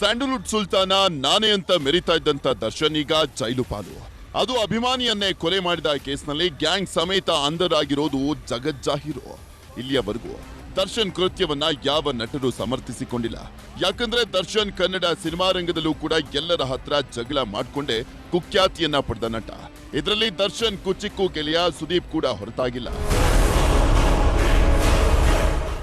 Sandalwood ಸುಲ್ತಾನ ನಾನೇ ಅಂತ ಮೆರಿತಾ ಇದ್ದಂತ ದರ್ಶನ್ ಈಗ ಜೈಲು ಪಾಲು. ಅದು ಅಭಿಮಾನಿಯನ್ನೇ ಕೊಲೆ ಮಾಡಿದ ಕೇಸ್ನಲ್ಲಿ ಗ್ಯಾಂಗ್ ಸಮೇತ ಅಂಧರಾಗಿರೋದು ಜಗಜ್ಜಾಹೀರು. ಇಲ್ಲಿಯವರೆಗೂ ದರ್ಶನ್ ಕೃತ್ಯವನ್ನ ಯಾವ ನಟರು ಸಮರ್ಥಿಸಿಕೊಂಡಿಲ್ಲ. ಯಾಕಂದ್ರೆ ದರ್ಶನ್ ಕನ್ನಡ ಸಿನಿಮಾ ರಂಗದಲ್ಲೂ ಕೂಡ ಎಲ್ಲರ ಹತ್ರ ಜಗಳ ಮಾಡ್ಕೊಂಡೇ ಕುಖ್ಯಾತಿಯನ್ನ ಪಡೆದ ನಟ. ಇದರಲ್ಲಿ ದರ್ಶನ್ ಕುಚಿಕ್ಕು ಗೆಳೆಯ ಸುದೀಪ್ ಕೂಡ ಹೊರತಾಗಿಲ್ಲ.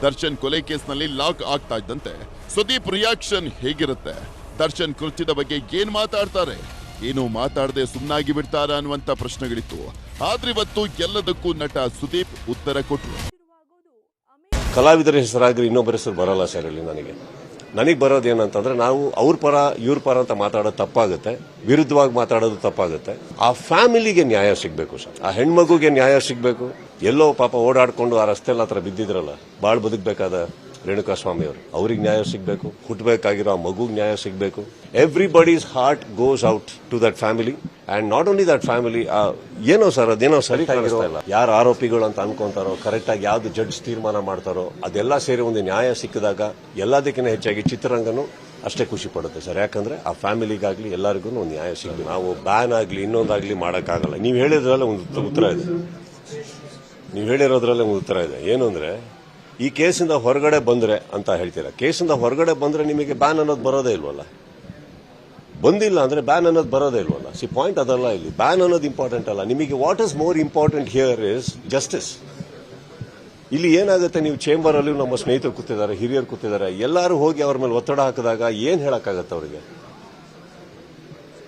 ದರ್ಶನ್ ಕೊಲೆ ಕೇಸ್ನಲ್ಲಿ ಲಾಕ್ ಆಗ್ತಾ ಇದ್ದಂತೆ ಸುದೀಪ್ ರಿಯಾಕ್ಷನ್ ಹೇಗಿರುತ್ತೆ? ದರ್ಶನ್ ಕೃತ್ಯದ ಬಗ್ಗೆ ಏನ್ ಮಾತಾಡ್ತಾರೆ? ಏನು ಮಾತಾಡದೆ ಸುಮ್ಮನಾಗಿ ಬಿಡ್ತಾರ ಅನ್ನುವಂತ ಪ್ರಶ್ನೆಗಳಿತ್ತು. ಆದ್ರೆ ಇವತ್ತು ಎಲ್ಲದಕ್ಕೂ ನಟ ಸುದೀಪ್ ಉತ್ತರ ಕೊಟ್ಟರು ಕಲಾವಿದರ ಹೆಸರಾಗ್ರಿ ಇನ್ನೊಬ್ಬರ ಹೆಸರು ಬರಲ್ಲ ಸರ್ ಇಲ್ಲಿ ನನಗೆ. ನನಗೆ ಬರೋದು ಏನಂತಂದ್ರೆ ನಾವು ಅವ್ರ ಪರ, ಇವ್ರ ಪರ ಅಂತ ಮಾತಾಡೋದು ತಪ್ಪಾಗುತ್ತೆ. ವಿರುದ್ಧವಾಗಿ ಮಾತಾಡೋದು ತಪ್ಪಾಗುತ್ತೆ. ಆ ಫ್ಯಾಮಿಲಿಗೆ ನ್ಯಾಯ ಸಿಗಬೇಕು ಸರ್. ಆ ಹೆಣ್ಮಗುಗೆ ನ್ಯಾಯ ಸಿಗಬೇಕು. ಎಲ್ಲೋ ಪಾಪ ಓಡಾಡ್ಕೊಂಡು ಆ ರಸ್ತೆಲ್ಲ ಹತ್ರ ಬಿದ್ದಿದ್ರಲ್ಲ, ಬಾಳ್ ಬದುಕಬೇಕಾದ ರೇಣುಕಾ ಸ್ವಾಮಿ ಅವರು ಅವ್ರಿಗೆ ನ್ಯಾಯ ಸಿಗಬೇಕು. ಹುಟ್ಟಬೇಕಾಗಿರೋ ಆ ಮಗುಗೆ ನ್ಯಾಯ ಸಿಗಬೇಕು. Everybody's heart goes out to that family and not only that family ಏನೋ ಸರ್ ಅದೇನೋ ಸರಿ ಕಾಣಿಸ್ತಾ ಇಲ್ಲ. ಯಾರು ಆರೋಪಿಗಳು ಅಂತ ಅನ್ಕೊಂತಾರೋ ಕರೆಕ್ಟ್ ಆಗಿ ಯಾವ್ದು ಜಡ್ಜ್ ತೀರ್ಮಾನ ಮಾಡ್ತಾರೋ ಅದೆಲ್ಲ ಸೇರಿ ಒಂದು ನ್ಯಾಯ ಸಿಕ್ಕಿದಾಗ ಎಲ್ಲದಕ್ಕಿಂತ ಹೆಚ್ಚಾಗಿ ಚಿತ್ರರಂಗನು ಅಷ್ಟೇ ಖುಷಿ ಪಡುತ್ತೆ ಸರ್. ಯಾಕಂದ್ರೆ ಆ ಫ್ಯಾಮಿಲಿಗಾಗ್ಲಿ ಎಲ್ಲರಿಗೂ ಒಂದು ನ್ಯಾಯ ಸಿಗಬೇಕು. ನಾವು ಬ್ಯಾನ್ ಆಗ್ಲಿ ಇನ್ನೊಂದಾಗ್ಲಿ ಮಾಡೋಕ್ಕಾಗಲ್ಲ. ನೀವು ಹೇಳಿದ್ರಲ್ಲ ಒಂದು ಉತ್ತರ ಇದೆ. ನೀವು ಹೇಳಿರೋದ್ರಲ್ಲೇ ಒಂದು ಉತ್ತರ ಇದೆ. ಏನು ಅಂದ್ರೆ ಈ ಕೇಸಿಂದ ಹೊರಗಡೆ ಬಂದ್ರೆ ಅಂತ ಹೇಳ್ತೀರಾ? ಕೇಸಿಂದ ಹೊರಗಡೆ ಬಂದ್ರೆ ನಿಮಗೆ ಬ್ಯಾನ್ ಅನ್ನೋದು ಬರೋದೇ ಇಲ್ವಲ್ಲ? ಬಂದಿಲ್ಲ ಅಂದ್ರೆ ಬ್ಯಾನ್ ಅನ್ನೋದು ಬರೋದೇ ಇಲ್ವಲ್ಲ? ಸಿ ಪಾಯಿಂಟ್ ಅದಲ್ಲ ಇಲ್ಲಿ. ಬ್ಯಾನ್ ಅನ್ನೋದು ಇಂಪಾರ್ಟೆಂಟ್ ಅಲ್ಲ. ನಿಮಗೆ what is more important here is justice ಇಲ್ಲಿ ಏನಾಗುತ್ತೆ? ನೀವು ಚೇಂಬರ್ ಅಲ್ಲಿ ನಮ್ಮ ಸ್ನೇಹಿತರು ಕೂತಿದ್ದಾರೆ, ಹಿರಿಯರು ಕೂತಿದ್ದಾರೆ. ಎಲ್ಲರೂ ಹೋಗಿ ಅವ್ರ ಮೇಲೆ ಒತ್ತಡ ಹಾಕಿದಾಗ ಏನು ಹೇಳೋಕ್ಕಾಗತ್ತೆ ಅವರಿಗೆ?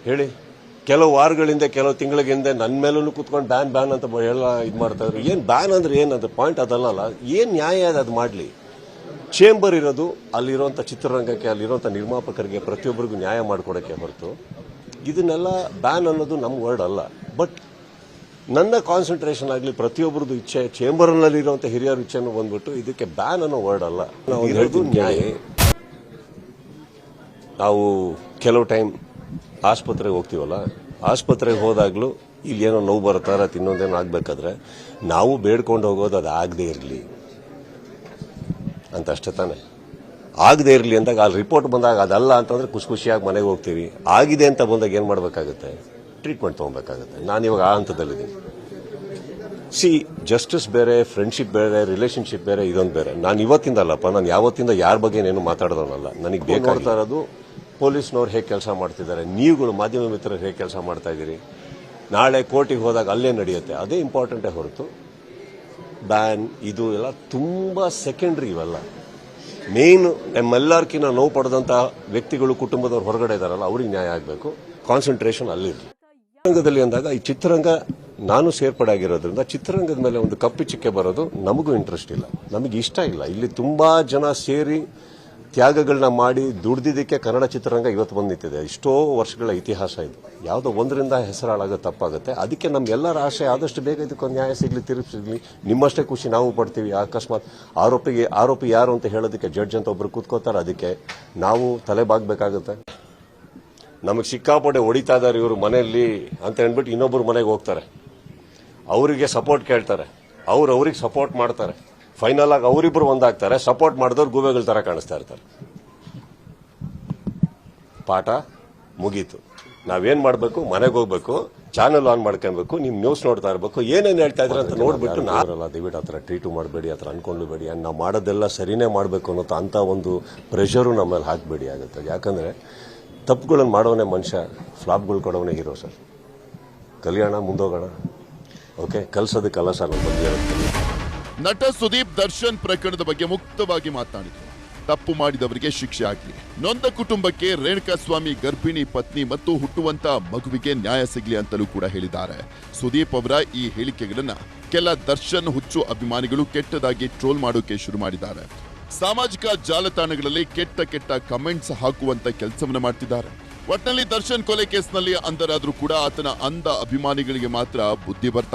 ಹೇಳಿ. ಕೆಲವು ವಾರಗಳಿಂದ ಕೆಲವು ತಿಂಗಳ ಹಿಂದೆ ನನ್ನ ಮೇಲೂ ಕುತ್ಕೊಂಡು ಬ್ಯಾನ್ ಬ್ಯಾನ್ ಅಂತ ಎಲ್ಲ ಇದು ಮಾಡ್ತಾ ಇದ್ರು. ಏನ್ ಬ್ಯಾನ್ ಅಂದ್ರೆ ಏನ್ ಅದು ಪಾಯಿಂಟ್ ಅದಲ್ಲ ಏನು ನ್ಯಾಯ ಅದು ಅದು ಮಾಡ್ಲಿ. ಚೇಂಬರ್ ಇರೋದು ಅಲ್ಲಿರುವಂತ ಚಿತ್ರರಂಗಕ್ಕೆ ಅಲ್ಲಿರುವಂತ ನಿರ್ಮಾಪಕರಿಗೆ ಪ್ರತಿಯೊಬ್ಬರಿಗೂ ನ್ಯಾಯ ಮಾಡಿಕೊಡಕ್ಕೆ ಹೊರತು. ಇದನ್ನೆಲ್ಲ ಬ್ಯಾನ್ ಅನ್ನೋದು ನಮ್ಮ ವರ್ಡ್ ಅಲ್ಲ. ಬಟ್ ನನ್ನ ಕಾನ್ಸಂಟ್ರೇಷನ್ ಆಗಲಿ ಪ್ರತಿಯೊಬ್ಬರದ್ದು ಇಚ್ಛೆ ಚೇಂಬರ್ನಲ್ಲಿರುವಂತ ಹಿರಿಯರ ಇಚ್ಛೆನೂ ಬಂದ್ಬಿಟ್ಟು ಇದಕ್ಕೆ ಬ್ಯಾನ್ ಅನ್ನೋ ವರ್ಡ್ ಅಲ್ಲ. ನಾವು ನ್ಯಾಯ. ನಾವು ಕೆಲವು ಟೈಮ್ ಆಸ್ಪತ್ರೆಗೆ ಹೋಗ್ತೀವಲ್ಲ? ಆಸ್ಪತ್ರೆಗೆ ಹೋದಾಗ್ಲೂ ಇಲ್ಲಿ ಏನೋ ನೋವು ಬರ್ತಾರ ತಿನ್ನೋದೇನೋ ಆಗ್ಬೇಕಾದ್ರೆ ನಾವು ಬೇಡ್ಕೊಂಡು ಹೋಗೋದು ಅದು ಆಗದೆ ಇರಲಿ. ಅಂತ ಅಷ್ಟೇ ತಾನೆ. ಆಗದೆ ಇರಲಿ ಅಂದಾಗ ಅಲ್ಲಿ ರಿಪೋರ್ಟ್ ಬಂದಾಗ ಅದಲ್ಲ ಅಂತಂದ್ರೆ ಖುಷಿ ಖುಷಿಯಾಗಿ ಮನೆಗೆ ಹೋಗ್ತೀವಿ. ಆಗಿದೆ ಅಂತ ಬಂದಾಗ ಏನು ಮಾಡಬೇಕಾಗುತ್ತೆ? ಟ್ರೀಟ್ಮೆಂಟ್ ತೊಗೊಬೇಕಾಗುತ್ತೆ. ನಾನು ಇವಾಗ ಆ ಹಂತದಲ್ಲಿದ್ದೀನಿ. ಸಿ ಜಸ್ಟಿಸ್ ಬೇರೆ ಫ್ರೆಂಡ್ಶಿಪ್ ಬೇರೆ ರಿಲೇಶನ್ಶಿಪ್ ಬೇರೆ ಇದೊಂದು ಬೇರೆ. ನಾನು ಇವತ್ತಿಂದ ಅಲ್ಲಪ್ಪ ನಾನು ಯಾವತ್ತಿಂದ ಯಾರ ಬಗ್ಗೆ ಏನು ಮಾತಾಡೋದನ್ನಲ್ಲ. ನನಗೆ ಬೇಕಾಗ್ತಾ ಇರೋದು ಪೊಲೀಸ್ನವ್ರು ಹೇಗೆ ಕೆಲಸ ಮಾಡ್ತಿದ್ದಾರೆ? ನೀವುಗಳು ಮಾಧ್ಯಮ ಮಿತ್ರರು ಹೇಗೆ ಕೆಲಸ ಮಾಡ್ತಾ ಇದ್ದೀರಿ? ನಾಳೆ ಕೋರ್ಟಿಗೆ ಹೋದಾಗ ಅಲ್ಲೇ ನಡೆಯುತ್ತೆ. ಅದೇ ಇಂಪಾರ್ಟೆಂಟೇ ಹೊರತು ಬ್ಯಾನ್ ಇದು ಎಲ್ಲ ತುಂಬ ಸೆಕೆಂಡ್ರಿ ಇವೆಲ್ಲ. ಮೇನ್ ನಮ್ಮೆಲ್ಲರ್ಕಿನ್ನ ನೋವು ಪಡೆದಂಥ ವ್ಯಕ್ತಿಗಳು ಕುಟುಂಬದವ್ರು ಹೊರಗಡೆ ಇದಾರಲ್ಲ, ಅವ್ರಿಗೆ ನ್ಯಾಯ ಆಗಬೇಕು. ಕಾನ್ಸಂಟ್ರೇಷನ್ ಅಲ್ಲಿರಲಿ ಚಿತ್ರರಂಗದಲ್ಲಿ ಅಂದಾಗ ಈ ಚಿತ್ರರಂಗ ನಾನು ಸೇರ್ಪಡೆ ಆಗಿರೋದ್ರಿಂದ ಚಿತ್ರರಂಗದ ಮೇಲೆ ಒಂದು ಕಪ್ಪಿ ಚಿಕ್ಕೆ ಬರೋದು ನಮಗೂ ಇಂಟ್ರೆಸ್ಟ್ ಇಲ್ಲ. ನಮಗೆ ಇಷ್ಟ ಇಲ್ಲ. ಇಲ್ಲಿ ತುಂಬಾ ಜನ ಸೇರಿ ತ್ಯಾಗಗಳನ್ನ ಮಾಡಿ ದುಡ್ದಿದ್ದಕ್ಕೆ ಕನ್ನಡ ಚಿತ್ರರಂಗ ಇವತ್ತು ಬಂದು ನಿಂತಿದೆ. ಇಷ್ಟೋ ವರ್ಷಗಳ ಇತಿಹಾಸ ಇದು. ಯಾವುದೋ ಒಂದರಿಂದ ಹೆಸರಾಳಾಗೋದು ತಪ್ಪಾಗುತ್ತೆ. ಅದಕ್ಕೆ ನಮ್ಗೆಲ್ಲರ ಆಶೆ ಆದಷ್ಟು ಬೇಗ ಇದಕ್ಕೊಂದು ನ್ಯಾಯ ಸಿಗಲಿ ಸಿಗ್ಲಿ. ನಿಮ್ಮಷ್ಟೇ ಖುಷಿ ನಾವು ಪಡ್ತೀವಿ. ಅಕಸ್ಮಾತ್ ಆರೋಪಿಗೆ, ಆರೋಪಿ ಯಾರು ಅಂತ ಹೇಳೋದಕ್ಕೆ ಜಡ್ಜ್ ಅಂತ ಒಬ್ರು ಕೂತ್ಕೋತಾರೆ ಅದಕ್ಕೆ ನಾವು ತಲೆ ಬಾಗಬೇಕಾಗುತ್ತೆ ನಮಗೆ ಸಿಕ್ಕಾಪಟ್ಟೆ ಹೊಡಿತಾ ಇದ್ದಾರೆ ಇವರು ಮನೆಯಲ್ಲಿ ಅಂತ ಹೇಳ್ಬಿಟ್ಟು ಇನ್ನೊಬ್ಬರು ಮನೆಗೆ ಹೋಗ್ತಾರೆ. ಅವರಿಗೆ ಸಪೋರ್ಟ್ ಕೇಳ್ತಾರೆ. ಅವ್ರು ಅವ್ರಿಗೆ ಸಪೋರ್ಟ್ ಮಾಡ್ತಾರೆ. ಫೈನಲ್ ಆಗಿ ಅವರಿಬ್ರು ಒಂದಾಗ್ತಾರೆ ಸಪೋರ್ಟ್ ಮಾಡಿದವ್ರು ಗೂಬೆಗಳ ತರ ಕಾಣಿಸ್ತಾ ಇರ್ತಾರೆ. ಪಾಠ ಮುಗೀತು. ನಾವೇನ್ ಮಾಡಬೇಕು? ಮನೆಗೆ ಹೋಗ್ಬೇಕು ಚಾನೆಲ್ ಆನ್ ಮಾಡ್ಕೊಬೇಕು ನಿಮ್ ನ್ಯೂಸ್ ನೋಡ್ತಾ ಇರಬೇಕು, ಏನೇನು ಹೇಳ್ತಾ ಇದ್ರೆ ಅಂತ ನೋಡ್ಬಿಟ್ಟು ನಾವಲ್ಲ ದಯವಿಟ್ಟು ಆತರ ಟ್ರೀಟು ಮಾಡಬೇಡಿ ಆತರ ಅನ್ಕೊಂಡ್ಬೇಡಿ ಅಂಡ್ ನಾವು ಮಾಡೋದೆಲ್ಲ ಸರಿನೇ ಮಾಡಬೇಕು ಅನ್ನೋ ಅಂತ ಒಂದು ಪ್ರೆಷರು ನಮ್ಮಲ್ಲಿ ಮೇಲೆ ಹಾಕಬೇಡಿ ಆಗುತ್ತೆ. ಯಾಕಂದ್ರೆ ತಪ್ಪುಗಳನ್ನು ಮಾಡೋನೇ ಮನುಷ್ಯ ಫ್ಲಾಪ್ಗಳು ಕೊಡೋನೇ ಹೀರೋ ಸರ್. ಕಲ್ಯಾಣ ಮುಂದೋಗೋಣ. ಓಕೆ ಕಲ್ಸೋದಕ್ಕಲ್ಲ ಸರ್ ನಮ್ಮ ಬಗ್ಗೆ ನಟ ಸುದೀಪ್ ದರ್ಶನ್ ಪ್ರಕರಣದ ಬಗ್ಗೆ ಮುಕ್ತವಾಗಿ ಮಾತನಾಡಿದರು. ತಪ್ಪು ಮಾಡಿದವರಿಗೆ ಶಿಕ್ಷೆ ಆಗಲಿ. ನೊಂದ ಕುಟುಂಬಕ್ಕೆ ರೇಣುಕಾಸ್ವಾಮಿ ಗರ್ಭಿಣಿ ಪತ್ನಿ ಮತ್ತು ಹುಟ್ಟುವಂತ ಮಗುವಿಗೆ ನ್ಯಾಯ ಸಿಗಲಿ ಅಂತಲೂ ಕೂಡ ಹೇಳಿದ್ದಾರೆ. ಸುದೀಪ್ ಅವರ ಈ ಹೇಳಿಕೆಗಳನ್ನ ಕೆಲ ದರ್ಶನ್ ಹುಚ್ಚು ಅಭಿಮಾನಿಗಳು ಕೆಟ್ಟದಾಗಿ ಟ್ರೋಲ್ ಮಾಡೋಕೆ ಶುರು ಮಾಡಿದ್ದಾರೆ. ಸಾಮಾಜಿಕ ಜಾಲತಾಣಗಳಲ್ಲಿ ಕೆಟ್ಟ ಕೆಟ್ಟ ಕಮೆಂಟ್ಸ್ ಹಾಕುವಂತ ಕೆಲಸವನ್ನು ಮಾಡ್ತಿದ್ದಾರೆ. ಒಟ್ನಲ್ಲಿ ದರ್ಶನ್ ಕೊಲೆ ಕೇಸ್ನಲ್ಲಿ ಅಂದರಾದ್ರೂ ಕೂಡ ಆತನ ಅಂದ ಅಭಿಮಾನಿಗಳಿಗೆ ಮಾತ್ರ ಬುದ್ಧಿ ಬರ್ತಾ